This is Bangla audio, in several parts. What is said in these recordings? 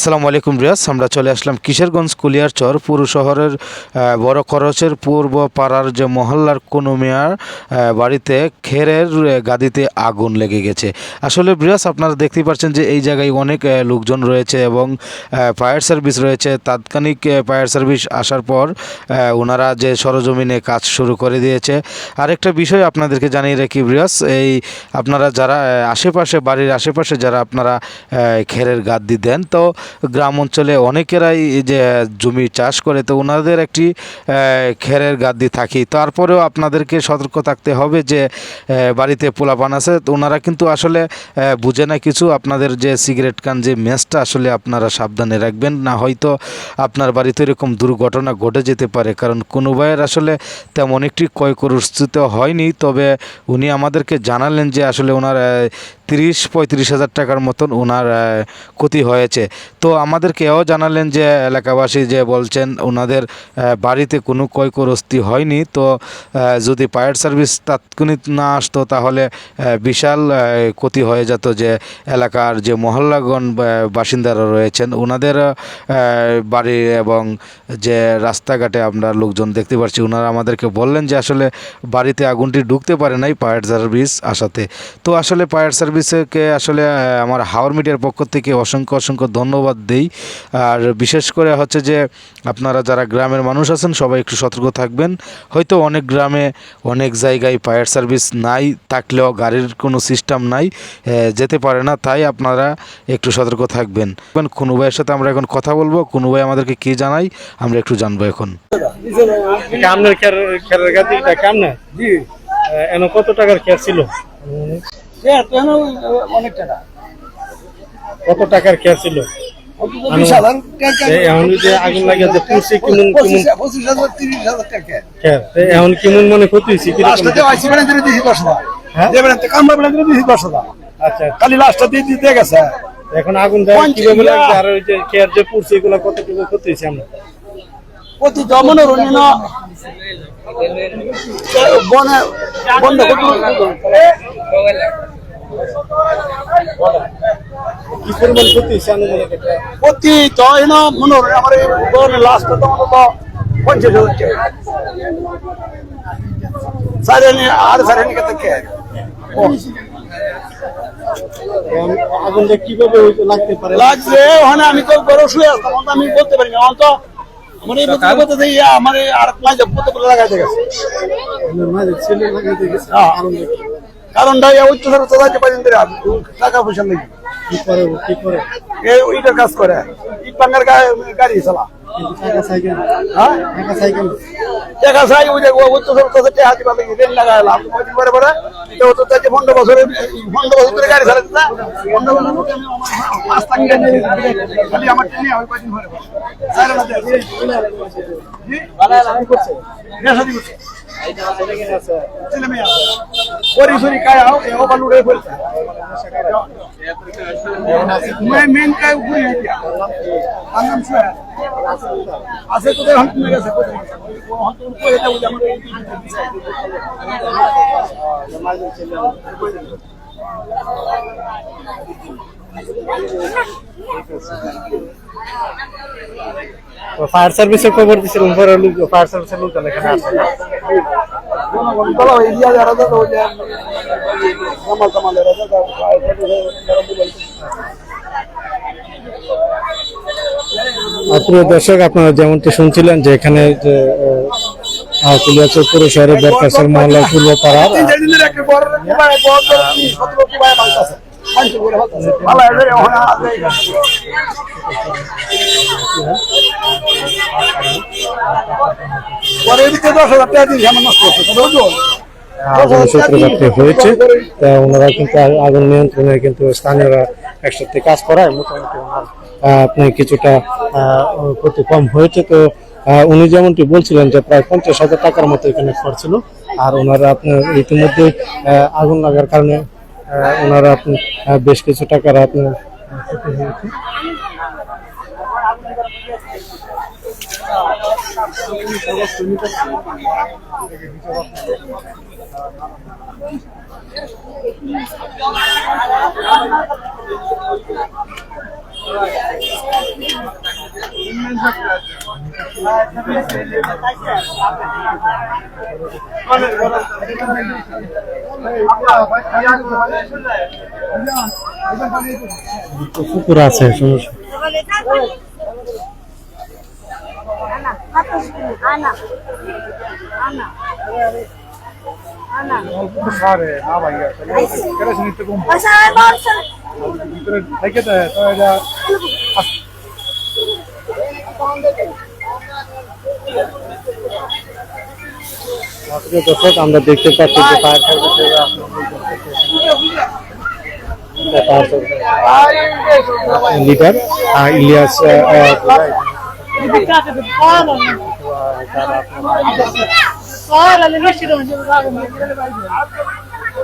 আসসালামু আলাইকুম রিয়াজ, আমরা চলে আসলাম কিশোরগঞ্জ কুলিয়ারচর পুর শহরের বড় খরচের পূর্ব পাড়ার যে মহল্লার কোনো মেয়ার বাড়িতে খেরের গাদিতে আগুন লেগে গেছে। আসলে ব্রিয়াস আপনারা দেখতেই পাচ্ছেন যে এই জায়গায় অনেক লোকজন রয়েছে এবং ফায়ার সার্ভিস রয়েছে। তাৎক্ষণিক ফায়ার সার্ভিস আসার পর ওনারা যে সরজমিনে কাজ শুরু করে দিয়েছে। আরেকটা বিষয় আপনাদেরকে জানিয়ে রাখি ব্রিয়াস এই আপনারা যারা আশেপাশে, বাড়ির আশেপাশে যারা আপনারা খেরের গাদ্দি দেন, তো গ্রাম অঞ্চলে অনেকেরাই যে জমি চাষ করে, তো ওনাদের একটি খেরের গাদ্দি থাকি তারপরেও আপনাদেরকে সতর্ক থাকতে হবে যে বাড়িতে পোলাপান আছে, তো ওনারা কিন্তু আসলে বুঝে না কিছু। আপনাদের যে সিগারেট কান যে ম্যাচটা আসলে আপনারা সাবধানে রাখবেন। না হয়তো আপনার বাড়িতে এরকম দুর্ঘটনা ঘটে যেতে পারে, কারণ কোনো ভাইয়ের আসলে তেমন একটি ক্ষয়করস্থিত হয়নি। তবে উনি আমাদেরকে জানালেন যে, আসলে ওনার তিরিশ পঁয়ত্রিশ হাজার টাকার মতন ওনার ক্ষতি হয়েছে। তো আমাদেরকে এও জানালেন যে এলাকাবাসী যে বলছেন ওনাদের বাড়িতে কোনো ক্ষয়করস্তি হয়নি। তো যদি ফায়ার সার্ভিস তাৎক্ষণিক না আসতো তাহলে বিশাল ক্ষতি হয়ে যেত যে এলাকার যে মহল্লাগণ বাসিন্দারা রয়েছেন। ওনাদের বাড়ি এবং যে রাস্তাঘাটে আমরা লোকজন দেখতে পাচ্ছি ওনারা আমাদেরকে বললেন যে আসলে বাড়িতে আগুনটি ঢুকতে পারে নাই ফায়ার সার্ভিস আসাতে। তো আসলে ফায়ার সার্ভিসকে আসলে আমার হাওয়ার মিডিয়ার পক্ষ থেকে অসংখ্য অসংখ্য ধন্যবাদ। দেই। আর বিশেষ করে হচ্ছে যে আপনারা যারা গ্রামের মানুষ আছেন সবাই একটু সতর্ক থাকবেন। হয়তো অনেক গ্রামে অনেক জায়গায় ফায়ার সার্ভিস নাই থাকলেও গাড়ির কোনো সিস্টেম নাই যেতে পারে না তাই আপনারা একটু সতর্ক থাকবেন। কোনো ভাইয়ের সাথে আমরা এখন কথা বলব। কোনো ভাই আমাদেরকে কী জানাই আমরা একটু জানব এখন। খেরের জি। এন কত টাকার খের ছিল? অনেক টাকা। কত টাকার খের ছিল? আগুন লাগে যে পুষে কেমন কেমন পঁচিশ পঁচিশ হাজার তিরিশ হাজার টাকা এখন কেমন মানে ক্ষতি হয়েছে কীরকম লাস্টটা দিয়ে দিয়ে হ্যাঁ? হাজার। আচ্ছা। খালি দিয়ে গেছে। এখন আগুন কীভাবে লাগছে আর ওই যে খের যে পুষছে এগুলো কতটুকু ক্ষতি হয়েছে আমরা? প্রতি জমনের অন্য বনে বন্ধ কি পরিমাণ ক্ষতি হয়েছে আনুমানিক একটা? প্রতি জয়ন মনে হয় আমার এই বনে তো অন্তত পঞ্চাশ হাজার টাকা সারেনি আর সারেনি কত কে আগুনটা কীভাবে লাগতে পারে লাগছে ওখানে আমি তো ঘরে শুয়ে আসতাম অন্ত আমি বলতে পারি না অন্ত আমার এই বলতে বলতে যে আমার এই আর মাঝে বলতে বলে লাগাইতে গেছে মাঝে ছেলে লাগাইতে গেছে হ্যাঁ। কারণটা ইয়া উচ্চ ধরে তো যাইতে পারেন টাকা পয়সা নেই। কি করে কি করে? এই ওইটার কাজ করে। ইট পাঙ্গার গাড়ি চালা। টাকা সাইকেল হ্যাঁ? টাকা সাইকেল দেখা যায় ওই যে উচ্চ ধরে তো টাকা দিবা লাগে রেল লাগাইলাম কদিন পরে পরে তো তো তাই পনেরো বছরে পনেরো বছর ধরে গাড়ি চালাতে না। পনেরো বছর ধরে পাঁচ টাকা গাড়ি নিয়ে যাই। খালি আমার ট্রেনে হয় কদিন পরে। পরে সাইরা না জি? বিয়ে করছে। ছেলে মেয়ে আছে। পরি সরি কায় আও, এ ওভার লোড হয়ে পড়ছে। মেন- মেন কায় উপরে হয়ে গিয়া। তার নাম সোহেল। আছে কোথায় হন কমে গেছে কোথায়? ও হন তো উপরে এটা বুঝে আমার এই- ফায়ার সার্ভিসের খবর দিছিলাম পরে লোক ফায়ার সার্ভিসের লোকজন এখানে আসে আর প্রিয় দর্শক, আপনারা যেমনটি শুনছিলেন যে এখানে যে কুলিয়াচর পুর শহরের বেরকাসর মহল্লা পূর্ব পাড়ার পরে এদিকে দশ হাজার টাকা দিন আমার নষ্ট হচ্ছে তবে ওজন সূত্রপাতটি হয়েছে তা ওনারা কিন্তু আগুন নিয়ন্ত্রণে কিন্তু স্থানীয়রা একসাথে কাজ করায়। মোটামুটি ওনার আহ, আপনি কিছুটা ক্ষতি কম হয়েছে। তো উনি যেমনটি বলছিলেন যে প্রায় পঞ্চাশ হাজার টাকার মতো এখানে খরচ ছিল আর ওনারা আপনার ইতিমধ্যে আগুন লাগার কারণে ওনারা আপনি আহ, বেশ কিছু টাকার আপনার পুকুর আছে সমস্যা Ana, atas ini, Ana, Ana, Ana. Masa bolsa. প্রিয় দর্শক আমরা দেখতে পাচ্ছি যে ফায়ার সার্ভিসের লিডার ইলিয়াস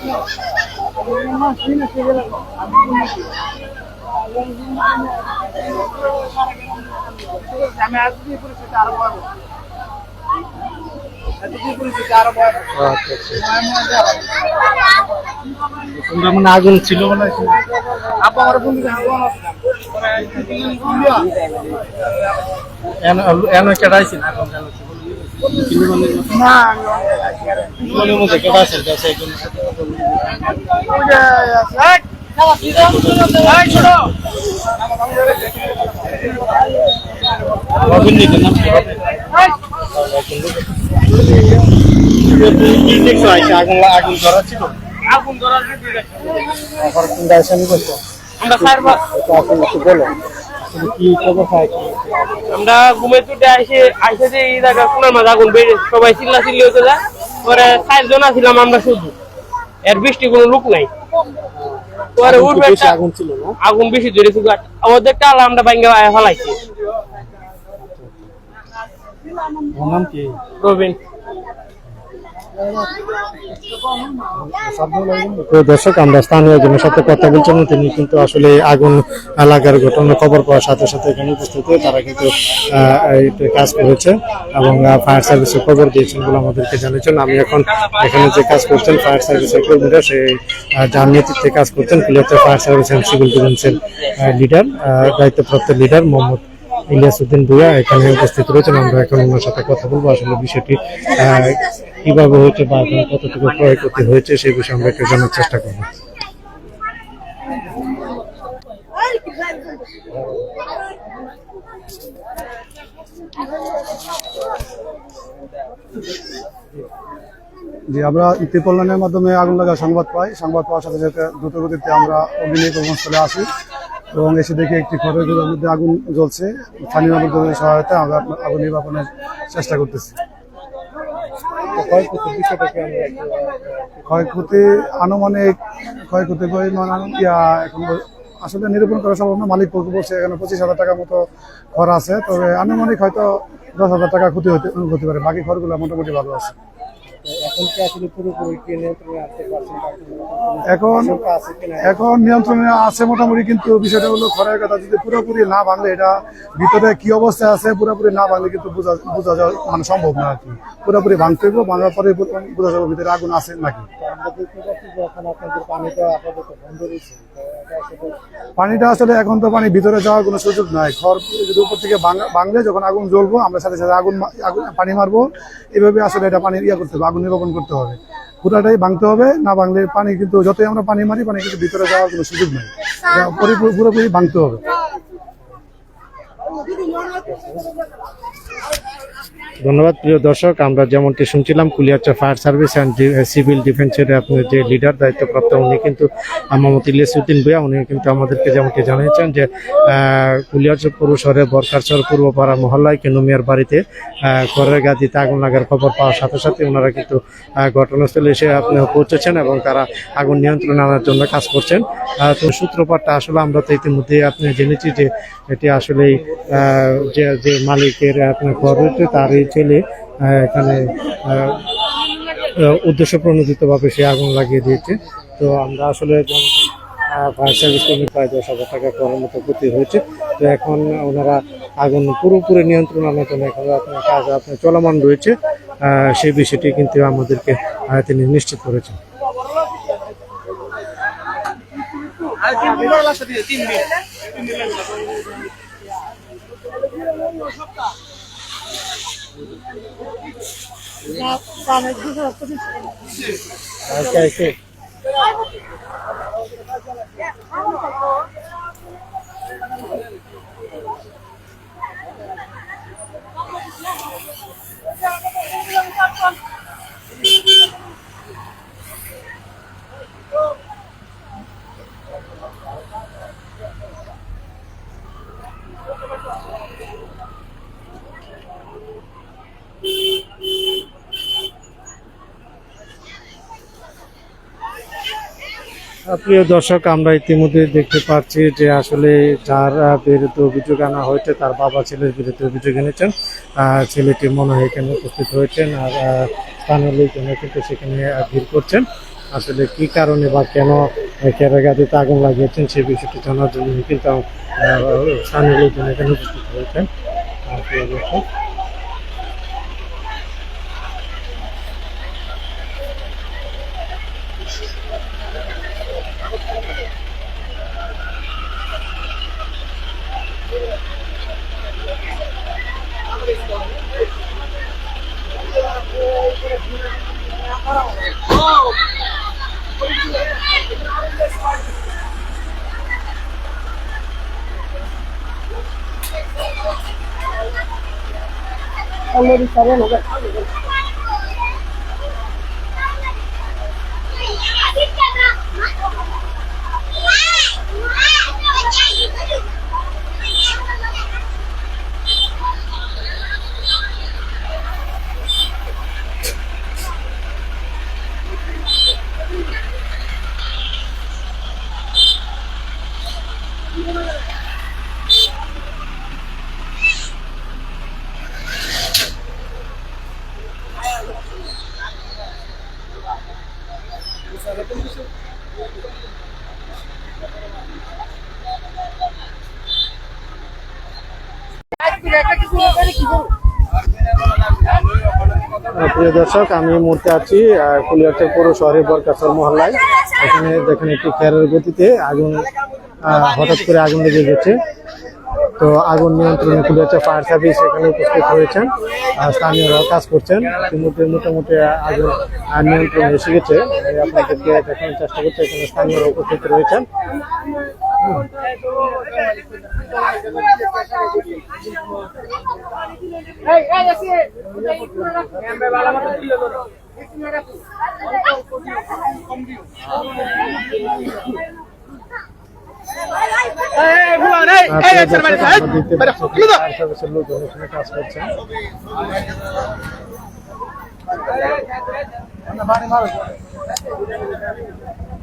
আহ, আহ, আচ্ছা, আচ্ছা। তোমরা মানে আগুন ছিল মনে হয় এন কেটাইছি না মনের মধ্যে কেটাইছে রবিন লিখে নাম কি হবে আগুন আগুন ধরা ছিল আগুন ধরার ভিতরে দেখো। এখন তোমরা এসে আমি বলছো আমরা তো বলো। আমরা ঘুমে তুটে আইসে আইসে যে এই জায়গা কোনার মাঝে আগুন বেড়ে সবাই চিল্লা চিল্লি হতে যায়। পরে চারজন ছিলাম আমরা শুধু। এর বৃষ্টি কোনো লোক নাই। পরে উঠবে আগুন ছিল না? আগুন বেশি ধরে শুধু আমাদের টাল আমরা বাইঙ্গা ফেলাইছি। নাম কি? দর্শক, আমরা স্থানীয় জনের সাথে কথা বলছিলাম তিনি কিন্তু আসলে আগুন লাগার ঘটনা, খবর পাওয়ার সাথে সাথে এখানে উপস্থিত তারা কিন্তু কাজ করেছে এবং ফায়ার সার্ভিসে খবর দিয়েছেন বলে আমাদেরকে জানিয়েছেন। আমি এখন এখানে যে কাজ করছেন, ফায়ার সার্ভিসের কর্মীরা সেই যার নেতৃত্বে কাজ করছেন ফায়ার সার্ভিস অ্যান্ড সিভিল ডিফেন্সের লিডার দায়িত্বপ্রাপ্ত লিডার মোহাম্মদ ইলিয়াস উদ্দিন ভুইয়া এখানে উপস্থিত রয়েছেন। আমরা এখন ওনার সাথে কথা বলব। আসলে বিষয়টি কীভাবে হয়েছে বা কতটুকু ক্ষয়ক্ষতি হয়েছে সেই বিষয়ে আমরা একটু জানার চেষ্টা করব। যে আমরা ত্রিপল লাইনের মাধ্যমে আগুন লাগা সংবাদ পাই। সংবাদ পাওয়ার সাথে সাথে দ্রুত গতিতে আমরা অগ্নি কর্মস্থলে আসি। এবং এসে দেখে একটি ঘরের মধ্যে আগুন জ্বলছে। স্থানীয় নাগরিকদের সহায়তা আমরা আগুন নির্বাপনের চেষ্টা করতেছি। ক্ষয়ক্ষতি আনুমানিক ক্ষয়ক্ষতি ইয়া এখন আসলে নিরূপণ করা সম্ভব না। মালিক পক্ষ বলছে এখানে পঁচিশ হাজার টাকার মতো খরচ আছে। তবে আনুমানিক হয়তো দশ হাজার টাকা ক্ষতি হতে হতে পারে। বাকি ঘরগুলো মোটামুটি ভালো আছে। এখন কি আসলে পুরোপুরি কি নিয়ন্ত্রণে আনতে পারছেন এখন এখন নিয়ন্ত্রণে আছে মোটামুটি কিন্তু বিষয়টা হলো খরের কথা যদি পুরোপুরি না ভাঙলে এটা ভিতরে কি অবস্থায় আছে পুরোপুরি না ভাঙলে কিন্তু বোঝা বোঝা যাওয়া মানে সম্ভব না আর কি। পুরোপুরি ভাঙতে হবে ভাঙার পরে বোঝা যাবে ভিতরে আগুন আছে নাকি। আপনাদের পানিটা আপাতত বন্ধ রয়েছে। পানিটা আসলে এখন তো পানি ভিতরে যাওয়ার কোনো সুযোগ নাই। খড় যদি উপর থেকে ভাঙলে যখন আগুন জ্বলবো, আমরা সাথে সাথে আগুন আগুন পানি মারবো। এভাবে আসলে এটা পানি ইয়া করতে হবে, আগুন নির্বাপন করতে হবে। পুরাটাই ভাঙতে হবে, না ভাঙলে পানি কিন্তু যতই আমরা পানি মারি, পানি কিন্তু ভিতরে যাওয়ার কোনো সুযোগ নেই। পুরোপুরি ভাঙতে হবে। ধন্যবাদ। প্রিয় দর্শক, আমরা যেমনটি শুনছিলাম, Kuliarchar fire service and civil ডিফেন্সের আপনার যে লিডার, দায়িত্বপ্রাপ্ত, উনি কিন্তু মোহাম্মদ ইলিয়াসউদ্দিন ভুয়া উনি কিন্তু আমাদেরকে যেমনটি জানিয়েছেন যে কুলিয়ারচা পৌর শহরের বরকারচর পূর্বপাড়া মহল্লায় কেনুমিয়ার বাড়িতে খড়ের গাদিতে আগুন লাগার খবর পাওয়ার সাথে সাথে ওনারা কিন্তু ঘটনাস্থলে এসে আপনি পৌঁছেছেন এবং তারা আগুন নিয়ন্ত্রণে আনার জন্য কাজ করছেন। তো সূত্রপাতটা আসলে আমরা তো ইতিমধ্যে আপনি জেনেছি যে, এটি আসলেই যে যে মালিকের আপনার ঘর রয়েছে তারই ছেলে এখানে উদ্দেশ্য প্রণোদিতভাবে সে আগুন লাগিয়ে দিয়েছে। তো আমরা আসলে ফায়ার সার্ভিস কর্মী প্রায় দশ হাজার টাকা করার মতো ক্ষতি হয়েছে। তো এখন ওনারা আগুন পুরোপুরি নিয়ন্ত্রণ আনার জন্য এখন আপনার কাজ, আপনার চলমান রয়েছে। সেই বিষয়টি কিন্তু আমাদেরকে তিনি নিশ্চিত করেছেন। আজকে এসে প্রিয় দর্শক, আমরা ইতিমধ্যে দেখতে পাচ্ছি যে আসলে যার বিরুদ্ধে অভিযোগ আনা হয়েছে, তার বাবা ছেলের বিরুদ্ধে অভিযোগ এনেছেন। ছেলেটি মনে হয় এখানে উপস্থিত হয়েছেন আর স্থানীয় লোকজনে কিন্তু সেখানে ভিড় করছেন। আসলে কি কারণে বা কেন কেরাগাদিতে আগুন লাগিয়েছেন সেই বিষয়টি জানার জন্য কিন্তু স্থানীয় লোকজন এখানে উপস্থিত হয়েছেন। প্রিয় দর্শক Vamos a ver, প্রিয় দর্শক আমি এই মুহূর্তে আছি আহ, কুলিয়ারচর পৌর শহরের বরকাছর মহল্লায়। এখানে দেখেন একটি খেরের গতিতে আগুন হঠাৎ করে আগুন লেগে গেছে। তো আগুন নিয়ন্ত্রণে কুলিয়ারচর ফায়ার সার্ভিস এখানে উপস্থিত হয়েছেন স্থানীয়রা কাজ করছেন। ইতিমধ্যে মোটামুটি আগুন নিয়ন্ত্রণে এসে গেছে। আপনাদেরকে দেখানোর চেষ্টা করছি এখানে স্থানীয়রা উপস্থিত রয়েছেন। আহ, প্রিয় দর্শক, আমরা দেখতে পাচ্ছি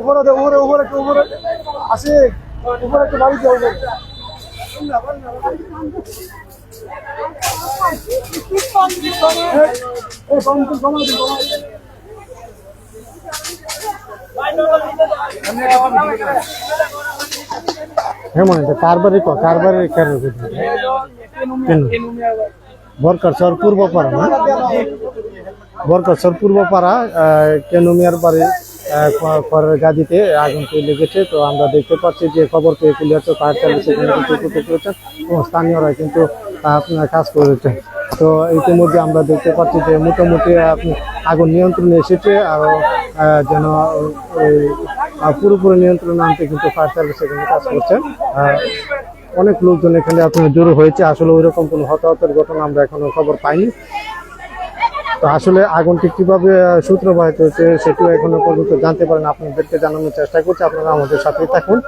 উপরে দে, উপরে উপরে একটু উপরে আসে উপরে একটু বাড়ি কমাই দিন। হ্যাঁ মানে কারবারি ক কারবারি কেন কেন বরকারচর পূর্বপাড়া না? বরকারচর পূর্বপাড়া কেনুমিয়ার বাড়ি খড়ের গাদিতে আগুনটি লেগেছে। তো আমরা দেখতে পাচ্ছি যে খবর পেয়ে কুলিয়ারচর ফায়ার সার্ভিস উপস্থিত রয়েছেন এবং স্থানীয়রা কিন্তু কাজ করেছে তো ইতিমধ্যে আমরা দেখতে পাচ্ছি যে মোটামুটি আগুন নিয়ন্ত্রণে এসেছে আর যেন পুরোপুরি নিয়ন্ত্রণে আনতে কিন্তু ফায়ার সার্ভিস এখানে কাজ করছেন। অনেক লোকজন এখানে আপনার জোর হয়েছে। আসলে ওইরকম কোনো হতাহতের ঘটনা আমরা এখনও খবর পাইনি। তো আসলে আগুনটি কীভাবে সূত্রবাহিত হয়েছে সেটিও এখনও পর্যন্ত জানতে পারেন। আপনাদেরকে জানানোর চেষ্টা করছি। আপনারা আমাদের সাথে থাকুন।